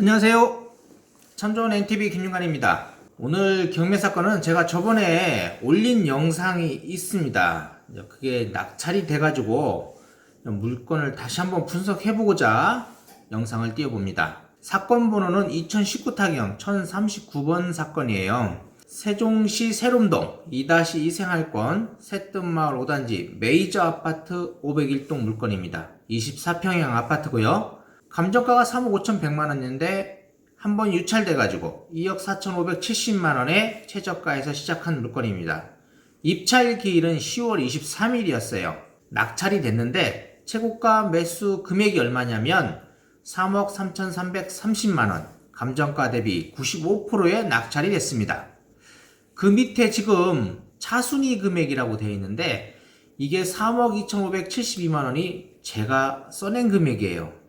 안녕하세요. 참 좋은 NTV 김윤관입니다. 오늘 경매 사건은 제가 저번에 올린 영상이 있습니다. 그게 낙찰이 돼가지고 물건을 다시 한번 분석해보고자 영상을 띄워봅니다. 사건 번호는 2019 타경 1039번 사건이에요. 세종시 세롬동 2-2 생활권 새뜸마을 5단지 메이저 아파트 501동 물건입니다. 24평형 아파트고요. 감정가가 3억 5,100만 원인데 한 번 유찰돼 가지고 2억 4,570만원에 최저가에서 시작한 물건입니다. 입찰 기일은 10월 23일이었어요. 낙찰이 됐는데 최고가 매수 금액이 얼마냐면 3억 3,330만 원, 감정가 대비 95%의 낙찰이 됐습니다. 그 밑에 지금 차순위 금액이라고 되어 있는데 이게 3억 2,572만 원이 제가 써낸 금액이에요.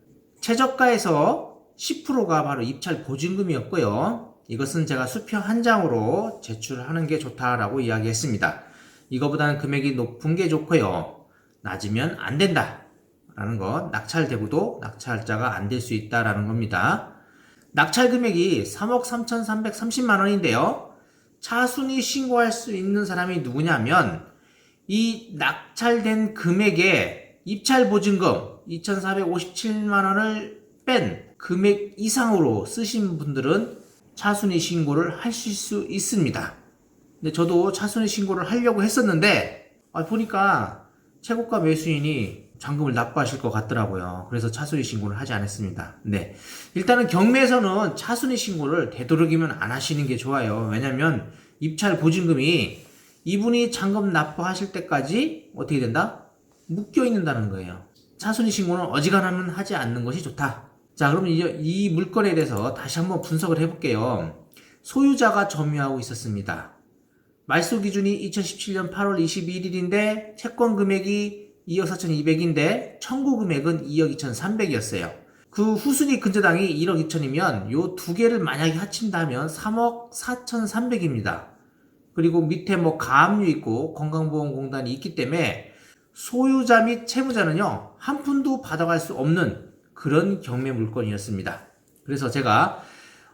최저가에서 10%가 바로 입찰 보증금이었고요. 이것은 제가 수표 한 장으로 제출하는 게 좋다라고 이야기했습니다. 이거보다는 금액이 높은 게 좋고요. 낮으면 안 된다. 라는 것, 낙찰되고도 낙찰자가 안 될 수 있다라는 겁니다. 낙찰 금액이 3억 3,330만 원인데요. 차순위 신고할 수 있는 사람이 누구냐면 이 낙찰된 금액에 입찰 보증금 2,457만 원을 뺀 금액 이상으로 쓰신 분들은 차순위 신고를 하실 수 있습니다. 근데 저도 차순위 신고를 하려고 했었는데 아, 보니까 최고가 매수인이 잔금을 납부하실 것 같더라고요. 그래서 차순위 신고를 하지 않았습니다. 네. 일단은 경매에서는 차순위 신고를 되도록이면 안 하시는 게 좋아요. 왜냐면 입찰 보증금이 이분이 잔금 납부하실 때까지 어떻게 된다? 묶여 있는다는 거예요. 차순위 신고는 어지간하면 하지 않는 것이 좋다. 자, 그러면 이제 이 물건에 대해서 다시 한번 분석을 해볼게요. 소유자가 점유하고 있었습니다. 말소 기준이 2017년 8월 21일인데 채권 금액이 2억 4,200인데 청구 금액은 2억 2,300이었어요. 그 후순위 근저당이 1억 2천이면 요 두 개를 만약에 합친다면 3억 4,300입니다. 그리고 밑에 뭐 가압류 있고 건강보험공단이 있기 때문에 소유자 및 채무자는요 한 푼도 받아갈 수 없는 그런 경매 물건이었습니다. 그래서 제가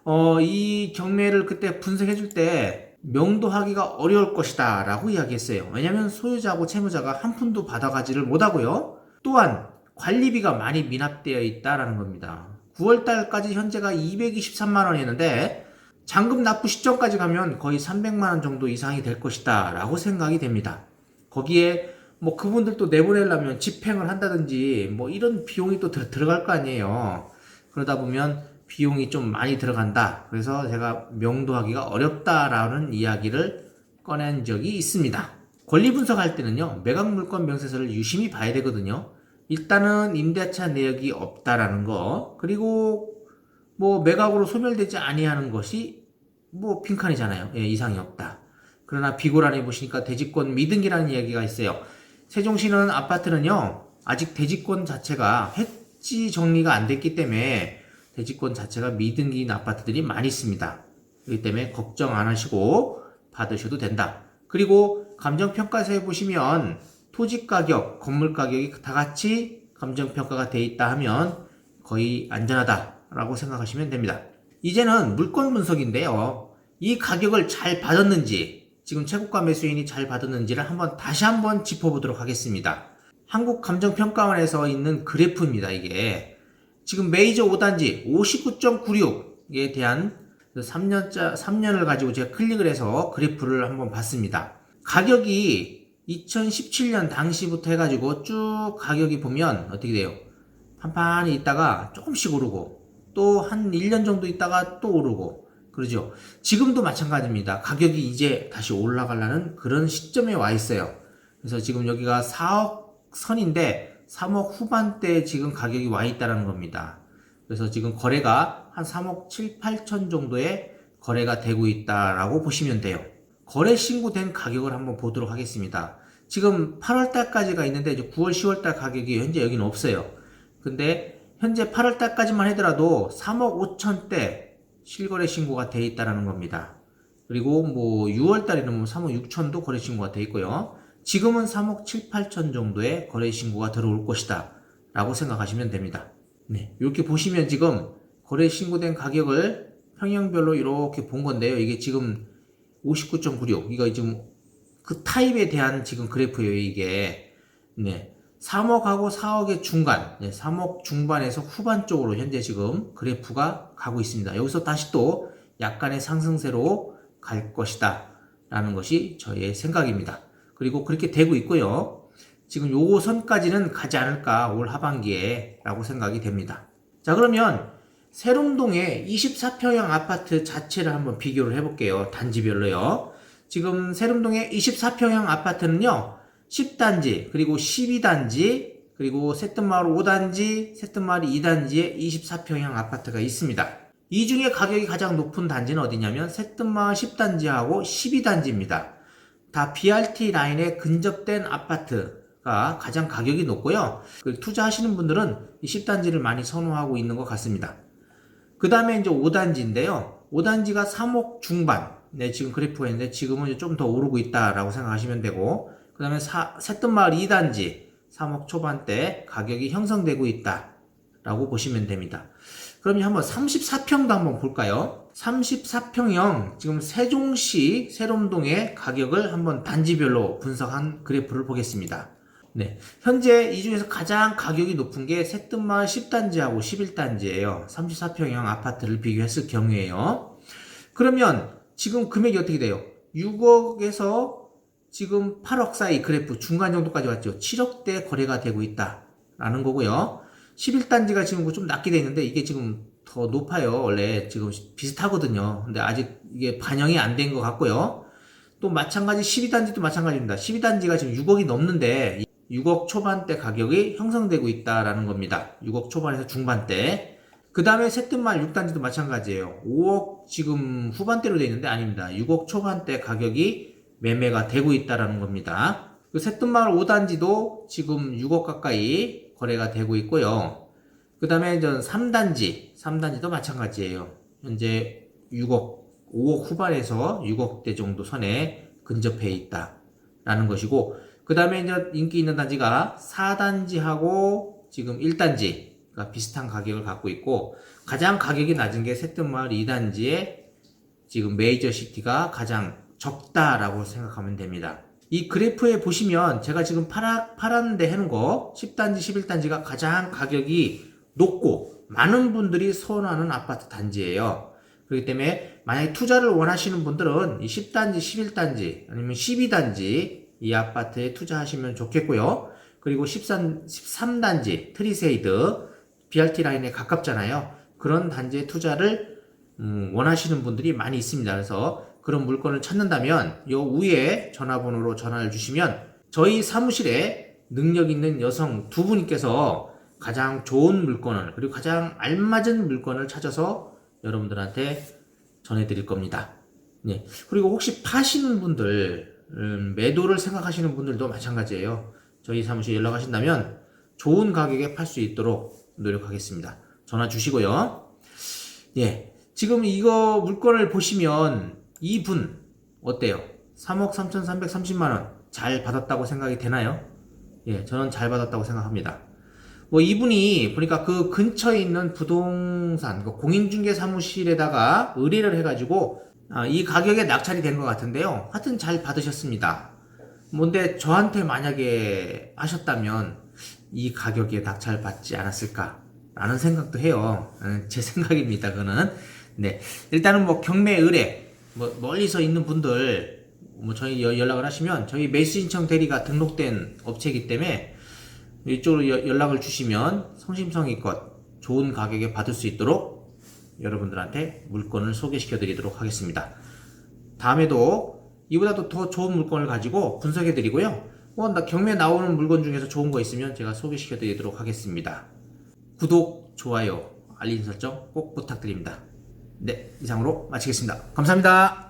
어, 이 경매를 그때 분석해 줄 때 명도하기가 어려울 것이다 라고 이야기했어요. 왜냐하면 소유자하고 채무자가 한 푼도 받아가지를 못하고요. 또한 관리비가 많이 미납되어 있다라는 겁니다. 9월달까지 현재가 223만 원이었는데 잔금 납부 시점까지 가면 거의 300만 원 정도 이상이 될 것이다 라고 생각이 됩니다. 거기에 뭐 그분들도 내보내려면 집행을 한다든지 뭐 이런 비용이 또 들, 들어갈 거 아니에요. 그러다 보면 비용이 좀 많이 들어간다. 그래서 제가 명도하기가 어렵다라는 이야기를 꺼낸 적이 있습니다. 권리 분석할 때는요, 매각 물건 명세서를 유심히 봐야 되거든요. 일단은 임대차 내역이 없다라는 거, 그리고 뭐 매각으로 소멸되지 아니하는 것이 뭐 빈칸이잖아요. 예, 이상이 없다. 그러나 비고란에 보시니까 대지권 미등기라는 이야기가 있어요. 세종시는 아파트는요, 아직 대지권 자체가 해지 정리가 안 됐기 때문에 대지권 자체가 미등기인 아파트들이 많이 있습니다. 그렇기 때문에 걱정 안 하시고 받으셔도 된다. 그리고 감정평가서에 보시면 토지 가격, 건물 가격이 다 같이 감정평가가 돼 있다 하면 거의 안전하다라고 생각하시면 됩니다. 이제는 물건 분석인데요. 이 가격을 잘 받았는지, 지금 최고가 매수인이 잘 받았는지를 한번 다시 한번 짚어보도록 하겠습니다. 한국감정평가원에서 있는 그래프입니다, 이게. 지금 메이저 5단지 59.96에 대한 3년짜, 3년을 가지고 제가 클릭을 해서 그래프를 한번 봤습니다. 가격이 2017년 당시부터 해가지고 쭉 가격이 보면 어떻게 돼요? 판판히 있다가 조금씩 오르고 또 한 1년 정도 있다가 또 오르고 그러죠. 지금도 마찬가지입니다. 가격이 이제 다시 올라가려는 그런 시점에 와 있어요. 그래서 지금 여기가 4억 선인데 3억 후반대에 지금 가격이 와 있다는 겁니다. 그래서 지금 거래가 한 3억 7, 8천 정도의 거래가 되고 있다라고 보시면 돼요. 거래 신고된 가격을 한번 보도록 하겠습니다. 지금 8월 달까지가 있는데 이제 9월, 10월 달 가격이 현재 여기는 없어요. 근데 현재 8월 달까지만 하더라도 3억 5천대 실거래 신고가 돼 있다라는 겁니다. 그리고 뭐 6월 달에는 뭐 3억 6천도 거래 신고가 돼 있고요. 지금은 3억 7, 8천 정도의 거래 신고가 들어올 것이다. 라고 생각하시면 됩니다. 네. 이렇게 보시면 지금 거래 신고된 가격을 평형별로 이렇게 본 건데요. 이게 지금 59.96. 이거 지금 그 타입에 대한 지금 그래프예요. 이게 네. 3억하고 4억의 중간, 네, 3억 중반에서 후반 쪽으로 현재 지금 그래프가 가고 있습니다. 여기서 다시 또 약간의 상승세로 갈 것이다. 라는 것이 저의 생각입니다. 그리고 그렇게 되고 있고요. 지금 요 선까지는 가지 않을까 올 하반기에 라고 생각이 됩니다. 자 그러면 세롱동의 24평형 아파트 자체를 한번 비교를 해볼게요. 단지별로요. 지금 세롱동의 24평형 아파트는요. 10단지 그리고 12단지 그리고 세뜬마을 5단지 세뜬마을 2단지에 24평형 아파트가 있습니다. 이 중에 가격이 가장 높은 단지는 어디냐면 세뜬마을 10단지하고 12단지입니다. 다 BRT 라인에 근접된 아파트가 가장 가격이 높고요. 그 투자하시는 분들은 이 10단지를 많이 선호하고 있는 것 같습니다. 그 다음에 이제 5단지인데요. 5단지가 3억 중반. 네, 지금 그래프가 있는데 지금은 좀 더 오르고 있다라고 생각하시면 되고, 그 다음에 새뜸마을 2단지 3억 초반대 가격이 형성되고 있다 라고 보시면 됩니다. 그럼 한번 34평도 한번 볼까요? 34평형 지금 세종시 세롬동의 가격을 한번 단지별로 분석한 그래프를 보겠습니다. 네. 현재 이 중에서 가장 가격이 높은 게 새뜸마을 10단지하고 11단지예요. 34평형 아파트를 비교했을 경우에요. 그러면 지금 금액이 어떻게 돼요? 6억에서 지금 8억 사이 그래프 중간 정도까지 왔죠. 7억대 거래가 되고 있다라는 거고요. 11단지가 지금 좀 낮게 돼 있는데 이게 지금 더 높아요. 원래 지금 비슷하거든요. 근데 아직 이게 반영이 안 된 것 같고요. 또 마찬가지 12단지도 마찬가지입니다. 12단지가 지금 6억이 넘는데 6억 초반대 가격이 형성되고 있다라는 겁니다. 6억 초반에서 중반대. 그 다음에 새뜸말 6단지도 마찬가지예요. 5억 지금 후반대로 되어 있는데 아닙니다. 6억 초반대 가격이 매매가 되고 있다라는 겁니다. 그 새뜸마을 5단지도 지금 6억 가까이 거래가 되고 있고요. 그 다음에 전 3단지, 3단지도 마찬가지예요. 현재 6억, 5억 후반에서 6억대 정도 선에 근접해 있다라는 것이고, 그 다음에 이제 인기 있는 단지가 4단지하고 지금 1단지가 비슷한 가격을 갖고 있고, 가장 가격이 낮은 게 새뜸마을 2단지에 지금 메이저 시티가 가장 적다라고 생각하면 됩니다. 이 그래프에 보시면 제가 지금 파라, 파란데 해놓은 거 10단지, 11단지가 가장 가격이 높고 많은 분들이 선호하는 아파트 단지예요. 그렇기 때문에 만약에 투자를 원하시는 분들은 이 10단지, 11단지 아니면 12단지 이 아파트에 투자하시면 좋겠고요. 그리고 13, 13단지 트리세이드 BRT 라인에 가깝잖아요. 그런 단지에 투자를 음, 원하시는 분들이 많이 있습니다. 그래서 그런 물건을 찾는다면 요 위에 전화번호로 전화를 주시면 저희 사무실에 능력 있는 여성 두 분께서 가장 좋은 물건을 그리고 가장 알맞은 물건을 찾아서 여러분들한테 전해드릴 겁니다. 네. 그리고 혹시 파시는 분들 음, 매도를 생각하시는 분들도 마찬가지예요. 저희 사무실 연락하신다면 좋은 가격에 팔 수 있도록 노력하겠습니다. 전화 주시고요. 예. 지금 이거 물건을 보시면 이분 어때요? 3억 3,330만 원 잘 받았다고 생각이 되나요? 예, 저는 잘 받았다고 생각합니다. 뭐 이분이 보니까 그 근처에 있는 부동산 그 공인중개 사무실에다가 의뢰를 해가지고 아, 이 가격에 낙찰이 된 것 같은데요. 하여튼 잘 받으셨습니다. 뭔데 저한테 만약에 하셨다면 이 가격에 낙찰 받지 않았을까? 라는 생각도 해요. 음, 제 생각입니다. 그거는. 네. 일단은 뭐 경매 의뢰, 뭐 멀리서 있는 분들, 뭐 저희 연락을 하시면 저희 매수 신청 대리가 등록된 업체이기 때문에 이쪽으로 연락을 주시면 성심성의껏 좋은 가격에 받을 수 있도록 여러분들한테 물건을 소개시켜 드리도록 하겠습니다. 다음에도 이보다도 더 좋은 물건을 가지고 분석해 드리고요. 뭐, 나 경매 나오는 물건 중에서 좋은 거 있으면 제가 소개시켜 드리도록 하겠습니다. 구독, 좋아요, 알림 설정 꼭 부탁드립니다. 네, 이상으로 마치겠습니다. 감사합니다.